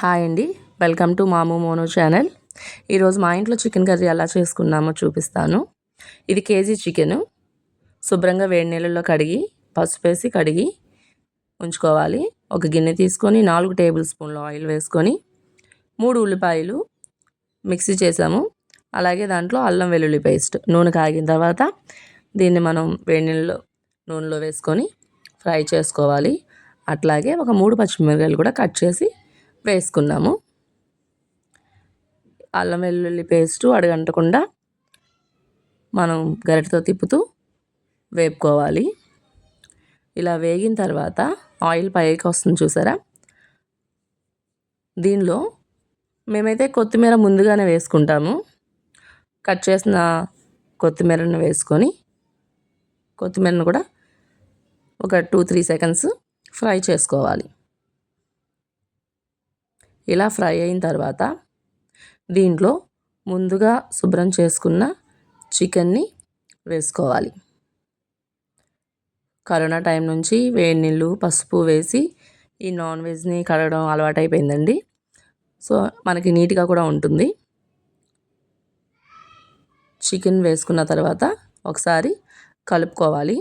Hi అండి. Welcome to మాము మోనో ఛానల్. ఈరోజు మా ఇంట్లో చికెన్ కర్రీ ఎలా చేసుకున్నామో చూపిస్తాను. ఇది కేజీ చికెన్. శుభ్రంగా వేడి నీళ్ళల్లో కడిగి పసుపు వేసి కడిగి ఉంచుకోవాలి. ఒక గిన్నె తీసుకొని నాలుగు టేబుల్ స్పూన్లు ఆయిల్ వేసుకొని మూడు ఉల్లిపాయలు మిక్సీ చేసాము. అలాగే దాంట్లో అల్లం వెల్లుల్లి పేస్ట్ నూనె కాగిన తర్వాత దీన్ని మనం వేడి నీళ్ళలో నూనెలో వేసుకొని ఫ్రై చేసుకోవాలి. అట్లాగే ఒక మూడు పచ్చిమిరకాయలు కూడా కట్ చేసి వేసుకున్నాము. అల్లం వెల్లుల్లి పేస్టు అడగంటకుండా మనం గరిటతో తిప్పుతూ వేపుకోవాలి. ఇలా వేగిన తర్వాత ఆయిల్ పైకి వస్తుంది చూసారా? దీనిలో మేమైతే కొత్తిమీర ముందుగానే వేసుకుంటాము. కట్ చేసిన కొత్తిమీరను వేసుకొని కొత్తిమీరను కూడా ఒక టూ త్రీ సెకండ్స్ ఫ్రై చేసుకోవాలి. ఇలా ఫ్రై అయిన తర్వాత దీంట్లో ముందుగా శుభ్రం చేసుకున్న చికెన్ని వేసుకోవాలి. కరోనా టైం నుంచి వేడి నీళ్ళు పసుపు వేసి ఈ నాన్ వెజ్ని కడగడం అలవాటైపోయిందండి సో మనకి నీట్గా కూడా ఉంటుంది. చికెన్ వేసుకున్న తర్వాత ఒకసారి కలుపుకోవాలి.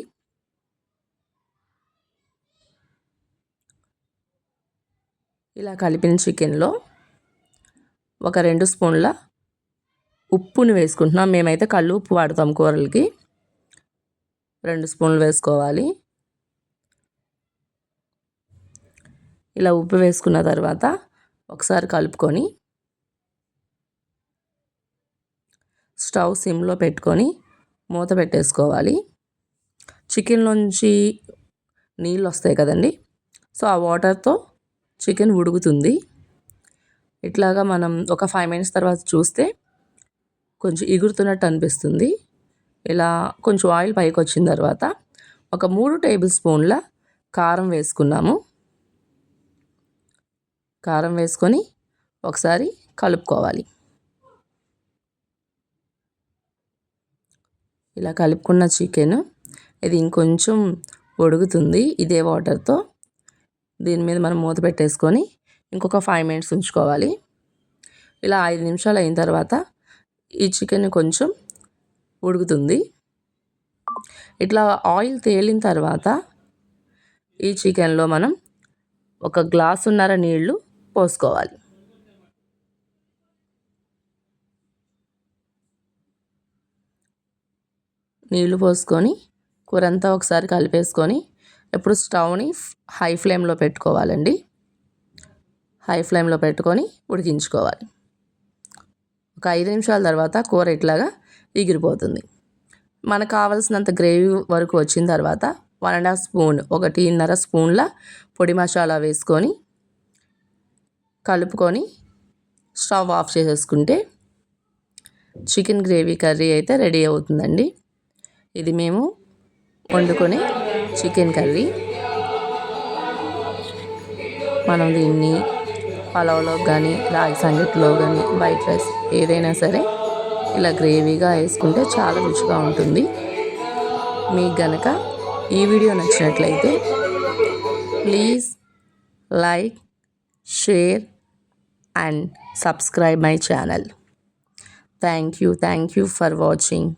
ఇలా కలిపిన చికెన్లో ఒక రెండు స్పూన్ల ఉప్పుని వేసుకుంటున్నాం. మేమైతే కళ్ళు ఉప్పు వాడతాం కూరలకి. రెండు స్పూన్లు వేసుకోవాలి. ఇలా ఉప్పు వేసుకున్న తర్వాత ఒకసారి కలుపుకొని స్టవ్ సిమ్లో పెట్టుకొని మూత పెట్టేసుకోవాలి. చికెన్లోంచి నీళ్ళు వస్తాయి కదండి. సో ఆ వాటర్తో చికెన్ ఉడుకుతుంది. ఇట్లాగా మనం ఒక ఫైవ్ మినిట్స్ తర్వాత చూస్తే కొంచెం ఎగురుతున్నట్టు అనిపిస్తుంది. ఇలా కొంచెం ఆయిల్ పైకి వచ్చిన తర్వాత ఒక మూడు టేబుల్ స్పూన్ల కారం వేసుకున్నాము. కారం వేసుకొని ఒకసారి కలుపుకోవాలి. ఇలా కలుపుకున్న చికెన్ ఇది ఇంకొంచెం ఉడుకుతుంది ఇదే వాటర్తో దీని మీద మనం మూత పెట్టేసుకొని ఇంకొక ఫైవ్ మినిట్స్ ఉంచుకోవాలి. ఇలా ఐదు నిమిషాలు అయిన తర్వాత ఈ చికెన్ కొంచెం ఉడుకుతుంది. ఇట్లా ఆయిల్ తేలిన తర్వాత ఈ చికెన్లో మనం ఒక గ్లాసున్నర నీళ్ళు పోసుకోవాలి. నీళ్ళు పోసుకొని కూర అంతా ఒకసారి కలిపేసుకొని ఇప్పుడు స్టవ్ని హై ఫ్లేమ్లో పెట్టుకోవాలండి. హై ఫ్లేమ్లో పెట్టుకొని ఉడికించుకోవాలి. ఒక ఐదు నిమిషాల తర్వాత కూర ఇట్లాగా ఎగిరిపోతుంది. మనకు కావాల్సినంత గ్రేవీ వరకు వచ్చిన తర్వాత వన్ అండ్ హాఫ్ స్పూన్ ఒకటిన్నర స్పూన్ల పొడి మసాలా వేసుకొని కలుపుకొని స్టవ్ ఆఫ్ చేసేసుకుంటే చికెన్ గ్రేవీ కర్రీ అయితే రెడీ అవుతుందండి. ఇది మేము వండుకొని చికెన్ కర్రీ. మనం దీన్ని పలావ్లో కానీ రాగి సంగట్లో కానీ వైట్ రైస్ ఏదైనా సరే ఇలా గ్రేవీగా వేసుకుంటే చాలా రుచిగా ఉంటుంది. మీకు గనక ఈ వీడియో నచ్చినట్లయితే please like share and subscribe my channel. Thank you thank you for watching.